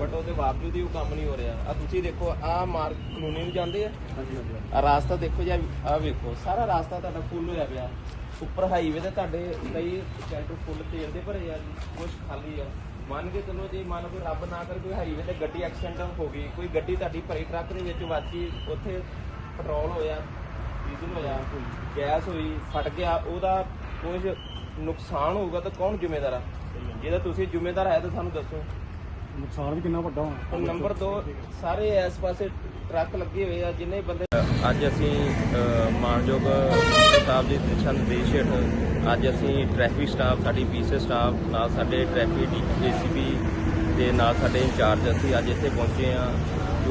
But ਉਹਦੇ ਬਾਵਜੂਦ ਹੀ ਉਹ ਕੰਮ ਨਹੀਂ ਹੋ ਰਿਹਾ। ਆ ਤੁਸੀਂ ਦੇਖੋ ਆ ਮਾਰਕ ਕਲੋਨੀ ਨੂੰ ਜਾਂਦੇ ਆ। ਆ ਰਾਸਤਾ ਦੇਖੋ ਜੀ ਆ ਵੇਖੋ ਸਾਰਾ ਰਾਸਤਾ ਤੁਹਾਡਾ ਫੁੱਲ ਹੋਇਆ ਪਿਆ। ਉੱਪਰ ਹਾਈਵੇ ਤੇ ਤੁਹਾਡੇ ਕਈ ਟਰੈਕਟਰ ਫੁੱਲ ਤੇਲ ਦੇ ਭਰੇ ਆ ਜੀ ਕੁਝ ਖਾਲੀ ਆ। ਮੰਨ ਕੇ ਚਲੋ ਜੀ ਮੰਨ ਕੋਈ ਰੱਬ ਨਾ ਕਰੇ ਕੋਈ ਹਾਈਵੇ ਤੇ ਗੱਡੀ ਐਕਸੀਡੈਂਟ ਹੋ ਗਈ ਕੋਈ ਗੱਡੀ ਤੁਹਾਡੀ ਭਰੀ ਟਰੱਕ ਦੇ ਵਿੱਚ ਵੱਜੀ ਉੱਥੇ ਪੈਟਰੋਲ ਹੋਇਆ ਡੀਜ਼ਲ ਹੋਇਆ ਗੈਸ ਹੋਈ ਫਟ ਗਿਆ ਉਹਦਾ ਕੁਝ ਨੁਕਸਾਨ ਹੋਊਗਾ ਤਾਂ ਕੌਣ ਜ਼ਿੰਮੇਦਾਰ ਆ? ਜੇ ਤਾਂ ਤੁਸੀਂ ਜ਼ਿੰਮੇਦਾਰ ਹੈ ਤਾਂ ਸਾਨੂੰ ਦੱਸੋ। ਨੁਕਸਾਨ ਵੀ ਕਿੰਨਾ ਵੱਡਾ ਤੇ ਹੋਣਾ ਨੰਬਰ 2 ਸਾਰੇ ਇਸ ਪਾਸੇ ਟਰੱਕ ਲੱਗੇ ਹੋਏ ਆ ਜਿੰਨੇ ਬੰਦੇ ਅੱਜ ਅਸੀਂ ਮਾਨਯੋਗ ਸਾਹਿਬ ਦੀ ਦਿਸ਼ਾ ਨਿਰਦੇਸ਼ ਹੇਠ ਅੱਜ ਅਸੀਂ ਟ੍ਰੈਫਿਕ ਸਟਾਫ ਸਾਡੀ ਪੀਸੇ ਸਟਾਫ ਨਾਲ ਸਾਡੇ ਟ੍ਰੈਫਿਕ ਏਸੀਪੀ ਤੇ ਨਾਲ ਸਾਡੇ ਇੰਚਾਰਜ ਅਸੀਂ ਅੱਜ ਇੱਥੇ ਪਹੁੰਚੇ ਆ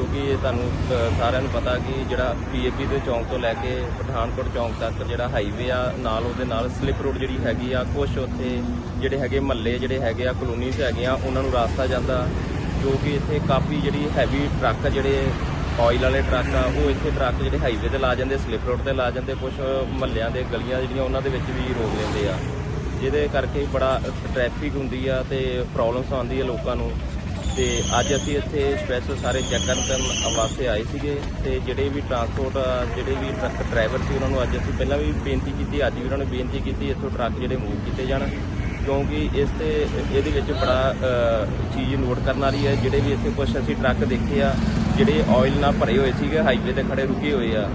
ਕਿਉਂਕਿ ਇਹ ਤੁਹਾਨੂੰ ਅ, ਸਾਰਿਆਂ ਨੂੰ ਪਤਾ ਕਿ ਜਿਹੜਾ ਪੀਏਪੀ ਦੇ ਚੌਂਕ ਤੋਂ ਲੈ ਕੇ ਪਠਾਨਕੋਟ ਚੌਂਕ ਤੱਕ ਜਿਹੜਾ ਹਾਈਵੇ ਆ ਨਾਲ ਉਹਦੇ ਨਾਲ ਸਲਿੱਪ ਰੋਡ ਜਿਹੜੀ ਹੈਗੀ ਆ ਕੁਛ ਉੱਥੇ ਜਿਹੜੇ ਹੈਗੇ ਮਹੱਲੇ ਜਿਹੜੇ ਹੈਗੇ ਆ ਕਲੋਨੀਜ਼ ਹੈਗੀਆਂ ਉਹਨਾਂ ਨੂੰ ਰਾਸਤਾ ਜਾਂਦਾ ਜੋ ਕਿ ਇੱਥੇ ਕਾਫੀ ਜਿਹੜੀ ਹੈਵੀ ਟਰੱਕ ਆ ਜਿਹੜੇ ਆਇਲ ਵਾਲੇ ਟਰੱਕ ਆ ਉਹ ਇੱਥੇ ਟਰੱਕ ਜਿਹੜੇ ਹਾਈਵੇ ਤੇ ਲਾ ਜਾਂਦੇ ਸਲਿੱਪ ਰੋਡ ਤੇ ਲਾ ਜਾਂਦੇ ਕੁਝ ਮਹੱਲਿਆਂ ਦੇ ਗਲੀਆਂ ਜਿਹੜੀਆਂ ਉਹਨਾਂ ਦੇ ਵਿੱਚ ਵੀ ਰੋਕ ਲੈਂਦੇ ਆ। ਜਿਹਦੇ ਕਰਕੇ ਬੜਾ ਟ੍ਰੈਫਿਕ ਹੁੰਦੀ ਆ ਤੇ ਪ੍ਰੋਬਲਮਸ ਆਉਂਦੀ ਆ ਲੋਕਾਂ ਨੂੰ। ਤੇ ਅੱਜ ਅਸੀਂ ਇੱਥੇ ਸਪੈਸ਼ਲ ਸਾਰੇ ਚੈੱਕ ਕਰਨ ਕਰਨ ਵਾਸਤੇ ਆਏ ਸੀਗੇ ਤੇ ਜਿਹੜੇ ਵੀ ਟਰਾਂਸਪੋਰਟ ਜਿਹੜੇ ਵੀ ਟਰੱਕ ਡਰਾਈਵਰ ਸੀ ਉਹਨਾਂ ਨੂੰ ਅੱਜ ਅਸੀਂ ਪਹਿਲਾਂ ਵੀ ਬੇਨਤੀ ਕੀਤੀ, ਅੱਜ ਵੀ ਉਹਨਾਂ ਨੇ ਬੇਨਤੀ ਕੀਤੀ ਇੱਥੋਂ ਟਰੱਕ ਜਿਹੜੇ ਮੂਵ ਕੀਤੇ ਜਾਣ। ਕਿਉਂਕਿ ਇਸ ਤੇ ਇਹਦੇ ਵਿੱਚ ਬੜਾ ਚੀਜ਼ ਨੋਟ ਕਰਨ ਵਾਲੀ ਹੈ, ਜਿਹੜੇ ਵੀ ਇੱਥੇ ਕੁਝ ਅਸੀਂ ਟਰੱਕ ਦੇਖੇ ਆ, ਜਿਹੜੇ ਆਇਲ ਨਾਲ ਭਰੇ ਹੋਏ ਸੀਗੇ ਹਾਈਵੇ ਤੇ ਖੜੇ ਰੁਕੇ ਹੋਏ ਆ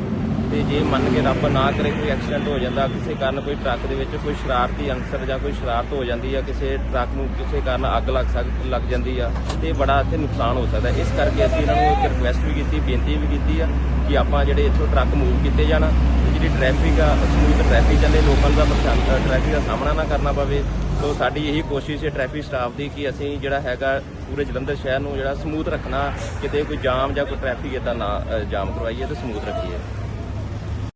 ਤੇ ਜੇ ਮੰਨ ਕੇ ਰੱਬ ਨਾ ਕਰੇ ਕੋਈ ਐਕਸੀਡੈਂਟ ਹੋ ਜਾਂਦਾ, ਕਿਸੇ ਕਾਰਨ ਕੋਈ ਟਰੱਕ ਦੇ ਵਿੱਚ ਕੋਈ ਸ਼ਰਾਰਤੀ ਅੰਸਰ ਜਾਂ ਕੋਈ ਸ਼ਰਾਰਤ ਹੋ ਜਾਂਦੀ ਆ, ਕਿਸੇ ਟਰੱਕ ਨੂੰ ਕਿਸੇ ਕਾਰਨ ਅੱਗ ਲੱਗ ਸਕ, ਲੱਗ ਜਾਂਦੀ ਆ, ਤੇ ਬੜਾ ਇੱਥੇ ਨੁਕਸਾਨ ਹੋ ਸਕਦਾ। ਇਸ ਕਰਕੇ ਅਸੀਂ ਇਹਨਾਂ ਨੂੰ ਇੱਕ ਰਿਕੁਐਸਟ ਵੀ ਕੀਤੀ, ਬੇਨਤੀ ਵੀ ਕੀਤੀ ਆ ਕਿ ਆਪਾਂ ਜਿਹੜੇ ਇੱਥੋਂ ਟਰੱਕ ਮੂਵ ਕੀਤੇ ਜਾਣ, ਤੇ ਜਿਹੜੀ ਟ੍ਰੈਫਿਕ ਆ ਸਮੂਥ ਟ੍ਰੈਫਿਕ ਚੱਲੇ, ਲੋਕਾਂ ਦਾ ਪਰੇਸ਼ਾਨ ਟ੍ਰੈਫਿਕ ਦਾ ਸਾਹਮਣਾ ਨਾ ਕਰਨਾ ਪਵੇ। ਸੋ ਸਾਡੀ ਇਹੀ ਕੋਸ਼ਿਸ਼ ਹੈ ਟ੍ਰੈਫਿਕ ਸਟਾਫ ਦੀ ਕਿ ਅਸੀਂ ਜਿਹੜਾ ਹੈਗਾ ਪੂਰੇ ਜਲੰਧਰ ਸ਼ਹਿਰ ਨੂੰ ਜਿਹੜਾ ਸਮੂਥ ਰੱਖਣਾ, ਕਿਤੇ ਕੋਈ ਜਾਮ ਜਾਂ ਕੋਈ ਟ੍ਰੈਫਿਕ ਇਦਾਂ ਨਾ ਜਾਮ ਕਰਵਾਈਏ ਤੇ ਸਮੂਥ ਰੱਖੀਏ।